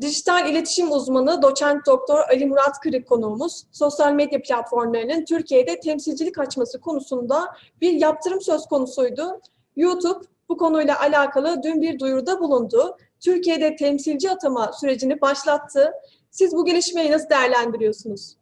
Dijital iletişim uzmanı doçent doktor Ali Murat Kırık konuğumuz, sosyal medya platformlarının Türkiye'de temsilcilik açması konusunda bir yaptırım söz konusuydu. YouTube bu konuyla alakalı dün bir duyuruda bulundu. Türkiye'de temsilci atama sürecini başlattı. Siz bu gelişmeyi nasıl değerlendiriyorsunuz?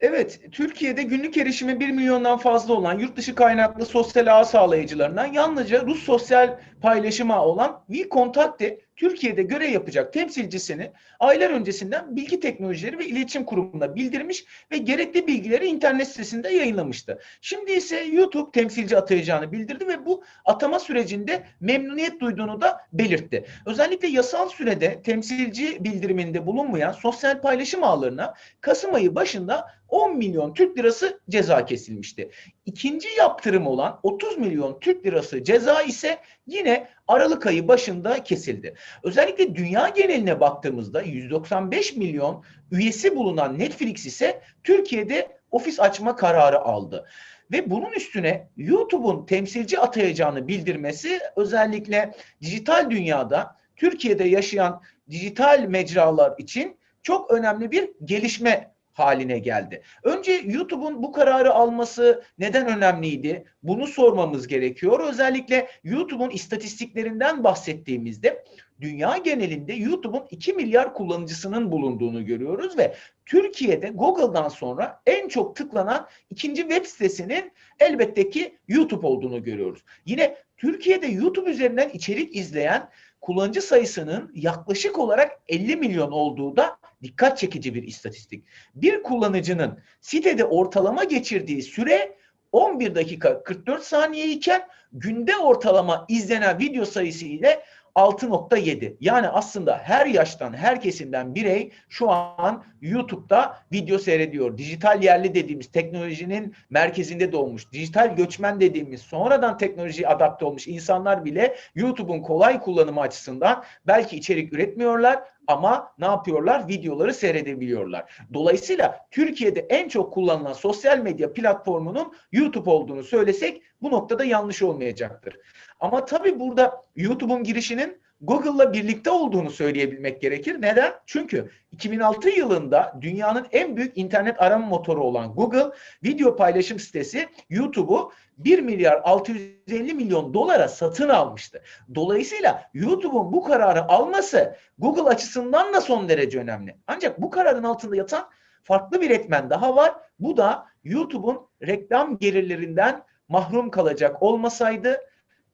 Evet, Türkiye'de günlük erişimi 1 milyondan fazla olan yurt dışı kaynaklı sosyal ağ sağlayıcılarından yalnızca Rus sosyal paylaşım ağı olan WeContact'te Türkiye'de görev yapacak temsilcisini aylar öncesinden Bilgi Teknolojileri ve İletişim Kurumu'na bildirmiş ve gerekli bilgileri internet sitesinde yayınlamıştı. Şimdi ise YouTube temsilci atayacağını bildirdi ve bu atama sürecinde memnuniyet duyduğunu da belirtti. Özellikle yasal sürede temsilci bildiriminde bulunmayan sosyal paylaşım ağlarına Kasım ayı başında 10 milyon Türk lirası ceza kesilmişti. İkinci yaptırım olan 30 milyon Türk lirası ceza ise yine Aralık ayı başında kesildi. Özellikle dünya geneline baktığımızda 195 milyon üyesi bulunan Netflix ise Türkiye'de ofis açma kararı aldı. Ve bunun üstüne YouTube'un temsilci atayacağını bildirmesi özellikle dijital dünyada Türkiye'de yaşayan dijital mecralar için çok önemli bir gelişme haline geldi. Önce YouTube'un bu kararı alması neden önemliydi? Bunu sormamız gerekiyor. Özellikle YouTube'un istatistiklerinden bahsettiğimizde dünya genelinde YouTube'un 2 milyar kullanıcısının bulunduğunu görüyoruz ve Türkiye'de Google'dan sonra en çok tıklanan ikinci web sitesinin elbette ki YouTube olduğunu görüyoruz. Yine Türkiye'de YouTube üzerinden içerik izleyen kullanıcı sayısının yaklaşık olarak 50 milyon olduğu da dikkat çekici bir istatistik. Bir kullanıcının sitede ortalama geçirdiği süre 11 dakika 44 saniye iken günde ortalama izlenen video sayısı ile 6.7. Yani aslında her yaştan, her kesimden birey şu an YouTube'da video seyrediyor. Dijital yerli dediğimiz teknolojinin merkezinde doğmuş, dijital göçmen dediğimiz sonradan teknolojiye adapte olmuş insanlar bile YouTube'un kolay kullanımı açısından belki içerik üretmiyorlar ama ne yapıyorlar? Videoları seyredebiliyorlar. Dolayısıyla Türkiye'de en çok kullanılan sosyal medya platformunun YouTube olduğunu söylesek bu noktada yanlış olmayacaktır. Ama tabii burada YouTube'un girişinin Google'la birlikte olduğunu söyleyebilmek gerekir. Neden? Çünkü 2006 yılında dünyanın en büyük internet arama motoru olan Google video paylaşım sitesi YouTube'u 1 milyar 650 milyon dolara satın almıştı. Dolayısıyla YouTube'un bu kararı alması Google açısından da son derece önemli. Ancak bu kararın altında yatan farklı bir etmen daha var. Bu da YouTube'un reklam gelirlerinden mahrum kalacak olmasaydı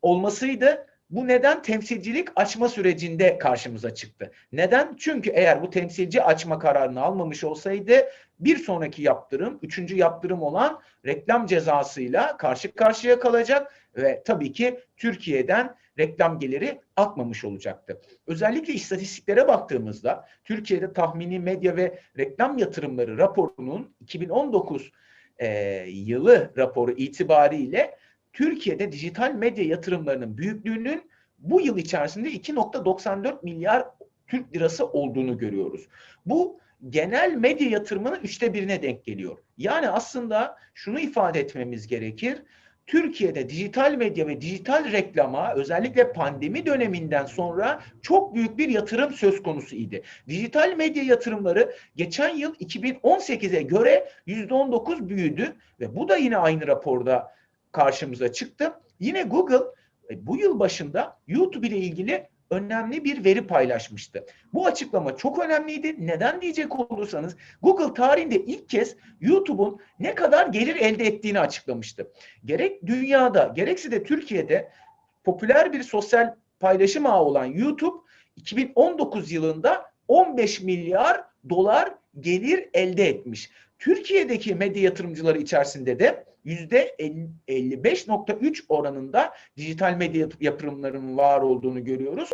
olmasıydı bu neden temsilcilik açma sürecinde karşımıza çıktı. Neden? Çünkü eğer bu temsilci açma kararını almamış olsaydı bir sonraki yaptırım, üçüncü yaptırım olan reklam cezasıyla karşı karşıya kalacak ve tabii ki Türkiye'den reklam geliri akmamış olacaktı. Özellikle istatistiklere baktığımızda Türkiye'de tahmini medya ve reklam yatırımları raporunun 2019 e, yılı raporu itibariyle Türkiye'de dijital medya yatırımlarının büyüklüğünün bu yıl içerisinde 2.94 milyar Türk lirası olduğunu görüyoruz. Bu genel medya yatırımının üçte birine denk geliyor. Yani aslında şunu ifade etmemiz gerekir. Türkiye'de dijital medya ve dijital reklama özellikle pandemi döneminden sonra çok büyük bir yatırım söz konusu idi. Dijital medya yatırımları geçen yıl 2018'e göre %19 büyüdü ve bu da yine aynı raporda karşımıza çıktı. Yine Google e, bu yıl başında YouTube ile ilgili önemli bir veri paylaşmıştı. Bu açıklama çok önemliydi. Neden diyecek olursanız Google tarihinde ilk kez YouTube'un ne kadar gelir elde ettiğini açıklamıştı. Gerek dünyada gerekse de Türkiye'de popüler bir sosyal paylaşım ağı olan YouTube 2019 yılında 15 milyar dolar gelir elde etmiş. Türkiye'deki medya yatırımcıları içerisinde de %55.3 oranında dijital medya yatırımlarının var olduğunu görüyoruz.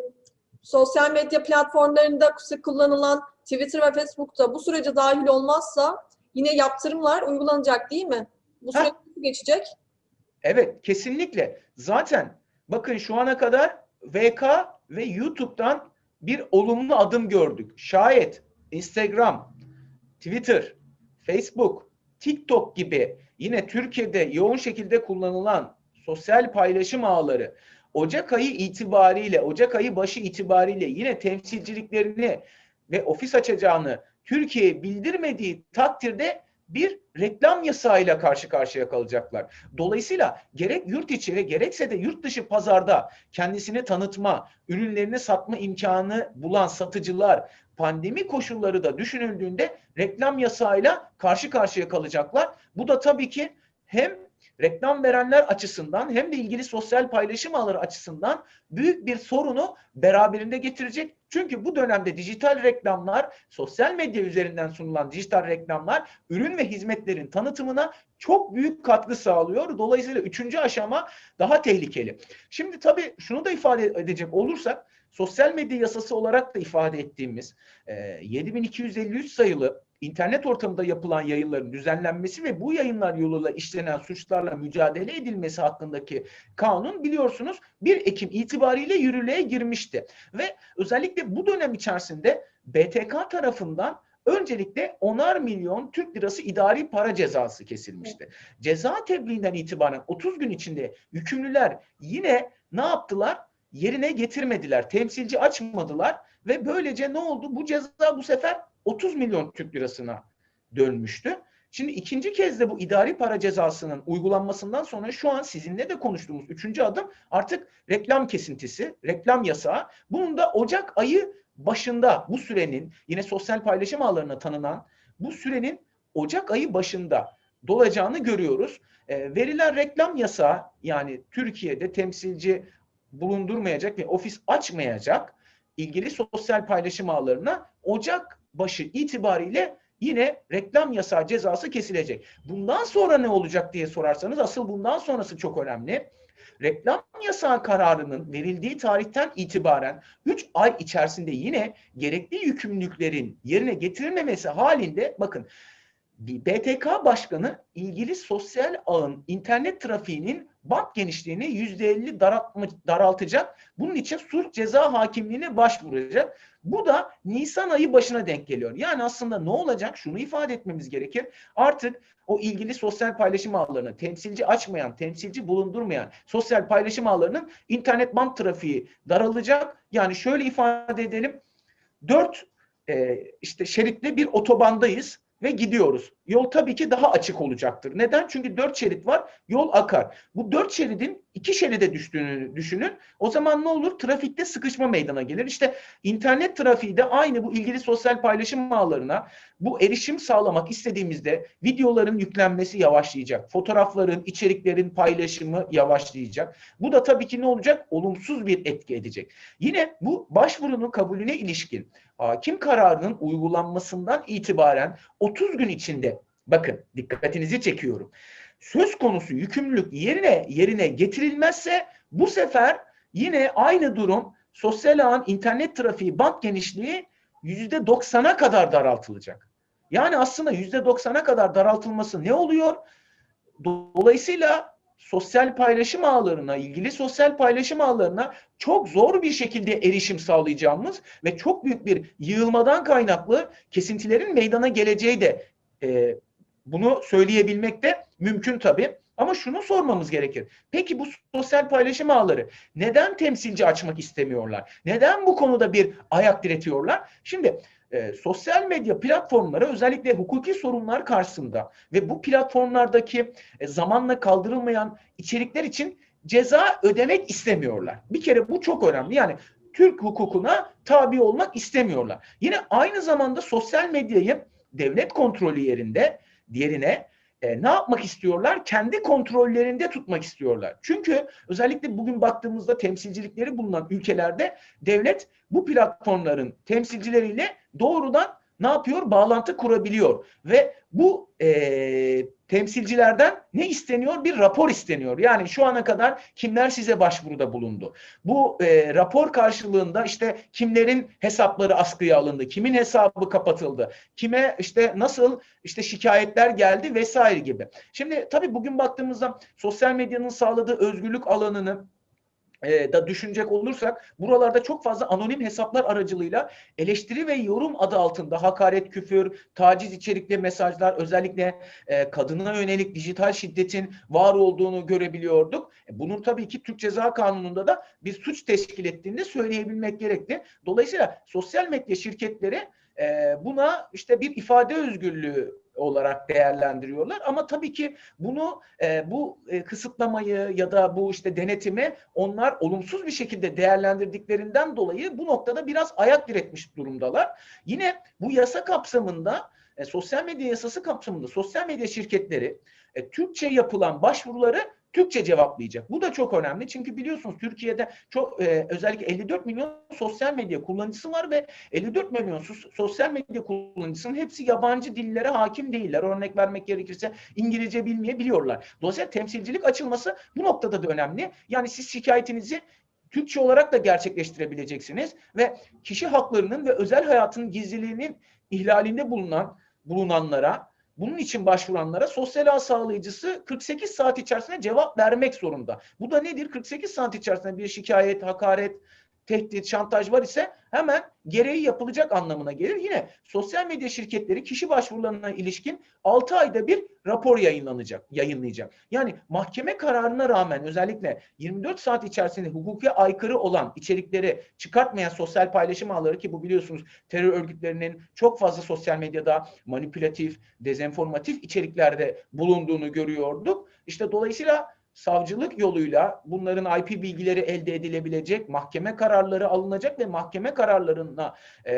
Sosyal medya platformlarında sık kullanılan Twitter ve Facebook'ta bu sürece dahil olmazsa yine yaptırımlar uygulanacak değil mi? Bu süreç geçecek? Evet, kesinlikle. Zaten bakın şu ana kadar VK ve YouTube'dan bir olumlu adım gördük. Şayet Instagram, Twitter, Facebook, TikTok gibi yine Türkiye'de yoğun şekilde kullanılan sosyal paylaşım ağları Ocak ayı itibariyle, Ocak ayı başı itibariyle yine temsilciliklerini ve ofis açacağını Türkiye'ye bildirmediği takdirde bir reklam yasağıyla karşı karşıya kalacaklar. Dolayısıyla gerek yurt içi ve gerekse de yurt dışı pazarda kendisini tanıtma, ürünlerini satma imkanı bulan satıcılar pandemi koşulları da düşünüldüğünde reklam yasağıyla karşı karşıya kalacaklar. Bu da tabii ki hem reklam verenler açısından hem de ilgili sosyal paylaşım ağları açısından büyük bir sorunu beraberinde getirecek. Çünkü bu dönemde dijital reklamlar, sosyal medya üzerinden sunulan dijital reklamlar ürün ve hizmetlerin tanıtımına çok büyük katkı sağlıyor. Dolayısıyla üçüncü aşama daha tehlikeli. Şimdi tabii şunu da ifade edecek olursak sosyal medya yasası olarak da ifade ettiğimiz e, 7253 sayılı internet ortamında yapılan yayınların düzenlenmesi ve bu yayınlar yoluyla işlenen suçlarla mücadele edilmesi hakkındaki kanun biliyorsunuz 1 Ekim itibariyle yürürlüğe girmişti. Ve özellikle bu dönem içerisinde BTK tarafından öncelikle onar milyon Türk lirası idari para cezası kesilmişti. Ceza tebliğinden itibaren 30 gün içinde yükümlüler yine ne yaptılar? Yerine getirmediler. Temsilci açmadılar ve böylece ne oldu? Bu ceza bu sefer 30 milyon Türk lirasına dönmüştü. Şimdi ikinci kez de bu idari para cezasının uygulanmasından sonra şu an sizinle de konuştuğumuz üçüncü adım artık reklam kesintisi, reklam yasağı. Bunun da Ocak ayı başında bu sürenin yine sosyal paylaşım ağlarına tanınan bu sürenin Ocak ayı başında dolacağını görüyoruz. E, verilen reklam yasağı yani Türkiye'de temsilci bulundurmayacak ve ofis açmayacak ilgili sosyal paylaşım ağlarına Ocak başı itibariyle yine reklam yasağı cezası kesilecek. Bundan sonra ne olacak diye sorarsanız asıl bundan sonrası çok önemli. Reklam yasağı kararının verildiği tarihten itibaren 3 ay içerisinde yine gerekli yükümlülüklerin yerine getirilmemesi halinde bakın BTK başkanı ilgili sosyal ağın internet trafiğinin bant genişliğini %50 daraltma, daraltacak. Bunun için suç ceza hakimliğine başvuracak. Bu da Nisan ayı başına denk geliyor. Yani aslında ne olacak? Şunu ifade etmemiz gerekir. Artık o ilgili sosyal paylaşım ağlarını temsilci açmayan, temsilci bulundurmayan sosyal paylaşım ağlarının internet bant trafiği daralacak. Yani şöyle ifade edelim. Dört e, işte şeritli bir otobandayız ve gidiyoruz. Yol tabii ki daha açık olacaktır. Neden? Çünkü dört şerit var, yol akar. Bu dört şeridin iki şeride düştüğünü düşünün. O zaman ne olur? Trafikte sıkışma meydana gelir. İşte internet trafiği de aynı bu ilgili sosyal paylaşım ağlarına bu erişim sağlamak istediğimizde videoların yüklenmesi yavaşlayacak. Fotoğrafların, içeriklerin paylaşımı yavaşlayacak. Bu da tabii ki ne olacak? Olumsuz bir etki edecek. Yine bu başvurunun kabulüne ilişkin hakim kararının uygulanmasından itibaren 30 gün içinde bakın dikkatinizi çekiyorum. Söz konusu yükümlülük yerine yerine getirilmezse bu sefer yine aynı durum sosyal ağın internet trafiği bant genişliği %90'a kadar daraltılacak. Yani aslında %90'a kadar daraltılması ne oluyor? Dolayısıyla sosyal paylaşım ağlarına, ilgili sosyal paylaşım ağlarına çok zor bir şekilde erişim sağlayacağımız ve çok büyük bir yığılmadan kaynaklı kesintilerin meydana geleceği de e, bunu söyleyebilmek de mümkün tabii. Ama şunu sormamız gerekir. Peki bu sosyal paylaşım ağları neden temsilci açmak istemiyorlar? Neden bu konuda bir ayak diretiyorlar? Şimdi e, sosyal medya platformları özellikle hukuki sorunlar karşısında ve bu platformlardaki e, zamanla kaldırılmayan içerikler için ceza ödemek istemiyorlar. Bir kere bu çok önemli. Yani Türk hukukuna tabi olmak istemiyorlar. Yine aynı zamanda sosyal medyayı devlet kontrolü yerinde diğerine e, ne yapmak istiyorlar? Kendi kontrollerinde tutmak istiyorlar. Çünkü özellikle bugün baktığımızda temsilcilikleri bulunan ülkelerde devlet bu platformların temsilcileriyle doğrudan ne yapıyor? Bağlantı kurabiliyor. Ve bu e, temsilcilerden ne isteniyor? Bir rapor isteniyor. Yani şu ana kadar kimler size başvuruda bulundu? Bu e, rapor karşılığında işte kimlerin hesapları askıya alındı? Kimin hesabı kapatıldı? Kime işte nasıl işte şikayetler geldi vesaire gibi. Şimdi tabii bugün baktığımızda sosyal medyanın sağladığı özgürlük alanını e, da düşünecek olursak buralarda çok fazla anonim hesaplar aracılığıyla eleştiri ve yorum adı altında hakaret, küfür, taciz içerikli mesajlar özellikle e, kadına yönelik dijital şiddetin var olduğunu görebiliyorduk. E, bunun tabii ki Türk Ceza Kanunu'nda da bir suç teşkil ettiğini söyleyebilmek gerekli. Dolayısıyla sosyal medya şirketleri e, buna işte bir ifade özgürlüğü olarak değerlendiriyorlar. Ama tabii ki bunu e, bu e, kısıtlamayı ya da bu işte denetimi onlar olumsuz bir şekilde değerlendirdiklerinden dolayı bu noktada biraz ayak diretmiş durumdalar. Yine bu yasa kapsamında e, sosyal medya yasası kapsamında sosyal medya şirketleri e, Türkçe yapılan başvuruları Türkçe cevaplayacak. Bu da çok önemli çünkü biliyorsunuz Türkiye'de çok e, özellikle 54 milyon sosyal medya kullanıcısı var ve 54 milyon sos- sosyal medya kullanıcısının hepsi yabancı dillere hakim değiller. Örnek vermek gerekirse İngilizce bilmeyebiliyorlar. Dolayısıyla temsilcilik açılması bu noktada da önemli. Yani siz şikayetinizi Türkçe olarak da gerçekleştirebileceksiniz ve kişi haklarının ve özel hayatının gizliliğinin ihlalinde bulunan bulunanlara bunun için başvuranlara sosyal ağ sağlayıcısı 48 saat içerisinde cevap vermek zorunda. Bu da nedir? 48 saat içerisinde bir şikayet, hakaret, tehdit, şantaj var ise hemen gereği yapılacak anlamına gelir. Yine sosyal medya şirketleri kişi başvurularına ilişkin 6 ayda bir rapor yayınlanacak, yayınlayacak. Yani mahkeme kararına rağmen özellikle 24 saat içerisinde hukuki aykırı olan içerikleri çıkartmayan sosyal paylaşım ağları ki bu biliyorsunuz terör örgütlerinin çok fazla sosyal medyada manipülatif, dezenformatif içeriklerde bulunduğunu görüyorduk. İşte dolayısıyla savcılık yoluyla bunların IP bilgileri elde edilebilecek, mahkeme kararları alınacak ve mahkeme kararlarına e,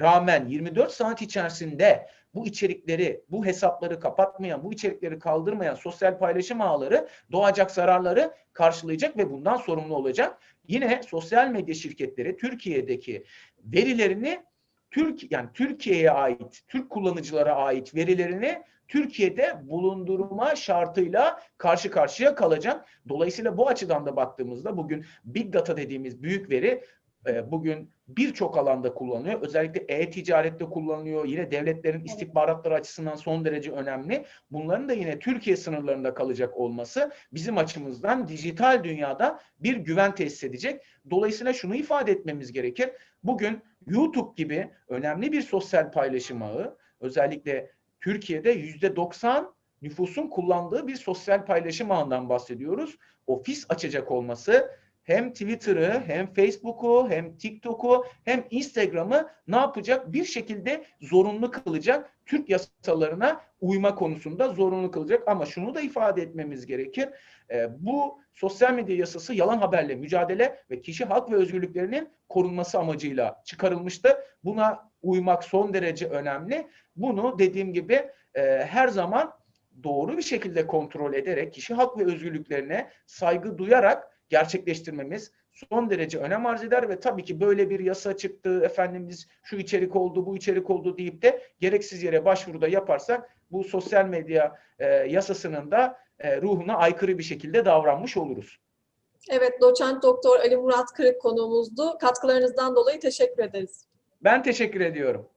rağmen 24 saat içerisinde bu içerikleri, bu hesapları kapatmayan, bu içerikleri kaldırmayan sosyal paylaşım ağları doğacak zararları karşılayacak ve bundan sorumlu olacak. Yine sosyal medya şirketleri Türkiye'deki verilerini Türk yani Türkiye'ye ait, Türk kullanıcılara ait verilerini Türkiye'de bulundurma şartıyla karşı karşıya kalacak. Dolayısıyla bu açıdan da baktığımızda bugün Big Data dediğimiz büyük veri e, bugün birçok alanda kullanılıyor. Özellikle e-ticarette kullanılıyor. Yine devletlerin istihbaratları açısından son derece önemli. Bunların da yine Türkiye sınırlarında kalacak olması bizim açımızdan dijital dünyada bir güven tesis edecek. Dolayısıyla şunu ifade etmemiz gerekir. Bugün YouTube gibi önemli bir sosyal paylaşım ağı özellikle Türkiye'de yüzde 90 nüfusun kullandığı bir sosyal paylaşım ağından bahsediyoruz. Ofis açacak olması hem Twitter'ı hem Facebook'u hem TikTok'u hem Instagram'ı ne yapacak? Bir şekilde zorunlu kılacak. Türk yasalarına uyma konusunda zorunlu kılacak. Ama şunu da ifade etmemiz gerekir. Ee, bu sosyal medya yasası yalan haberle mücadele ve kişi hak ve özgürlüklerinin korunması amacıyla çıkarılmıştı. Buna uymak son derece önemli. Bunu dediğim gibi e, her zaman doğru bir şekilde kontrol ederek kişi hak ve özgürlüklerine saygı duyarak gerçekleştirmemiz son derece önem arz eder ve tabii ki böyle bir yasa çıktı efendim biz şu içerik oldu bu içerik oldu deyip de gereksiz yere başvuruda yaparsak bu sosyal medya e, yasasının da e, ruhuna aykırı bir şekilde davranmış oluruz. Evet, doçent doktor Ali Murat Kırık konuğumuzdu. Katkılarınızdan dolayı teşekkür ederiz. Ben teşekkür ediyorum.